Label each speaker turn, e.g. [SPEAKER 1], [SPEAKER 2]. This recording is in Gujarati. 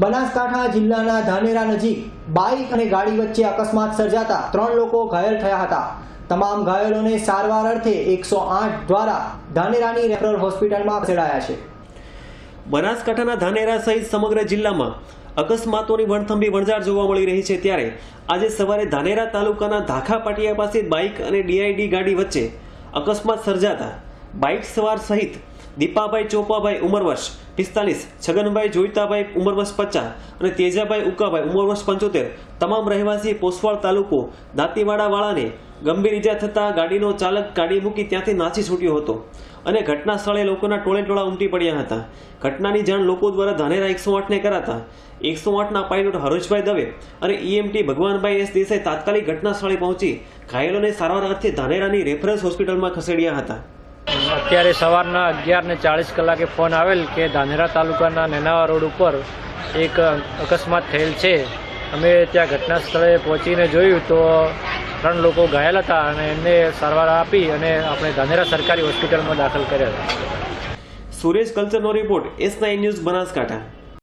[SPEAKER 1] બનાસકાંઠા જિલ્લાના ધાનેરા નજીક બાઇક અને ગાડી વચ્ચે અકસ્માત સર્જાતા ત્રણ લોકો ઘાયલ થયા હતા. તમામ ઘાયલોને સારવાર અર્થે એકસો આઠ દ્વારા ધાનેરાની રેફરલ હોસ્પિટલમાં ખસેડાયા છે.
[SPEAKER 2] બનાસકાંઠાના ધાનેરા સહિત સમગ્ર જિલ્લામાં અકસ્માતોની વણથંભી વણઝાર જોવા મળી રહી છે ત્યારે આજે સવારે ધાનેરા તાલુકાના ધાખા પાટિયા પાસે બાઇક અને ડીઆઈડી ગાડી વચ્ચે અકસ્માત સર્જાતા બાઇક સવાર સહિત દીપાભાઈ ચોપાભાઈ ઉંમર વર્ષ પિસ્તાલીસ, છગનભાઈ જોઈતાભાઈ ઉંમર વર્ષ પચાસ અને તેજાભાઈ ઉકાભાઈ ઉંમર વર્ષ પંચોતેર. તમામ રહેવાસી પોસવાળ તાલુકો દાંતીવાડાવાળાને ગંભીર ઈજા થતાં ગાડીનો ચાલક ગાડી મૂકી ત્યાંથી નાસી છૂટ્યો હતો અને ઘટના સ્થળે લોકોના ટોળે ટોળા ઉમટી પડ્યા હતા. ઘટનાની જાણ લોકો દ્વારા ધાનેરા એકસો આઠને કરાતા. એકસો આઠના પાયલોટ હરેશભાઈ દવે અને ઈએમટી ભગવાનભાઈ એસ દેસાઈ તાત્કાલિક ઘટના સ્થળે પહોંચી ઘાયલોને સારવાર અર્થે ધાનેરાની રેફરન્સ હોસ્પિટલમાં ખસેડ્યા હતા.
[SPEAKER 3] અત્યારે સવારના અગિયાર ને ચાળીસ કલાકે ફોન આવેલ કે ધાનેરા તાલુકાના નેનાવા રોડ ઉપર એક અકસ્માત થયેલ છે. અમે ત્યાં ઘટના સ્થળે પહોંચીને જોયું તો ત્રણ લોકો ઘાયલ હતા અને એમને સારવાર આપી અને આપણે ધાનેરા સરકારી હોસ્પિટલમાં દાખલ કર્યા હતા.
[SPEAKER 2] Suresh કલ્ચરનો report S nine news Banaskantha.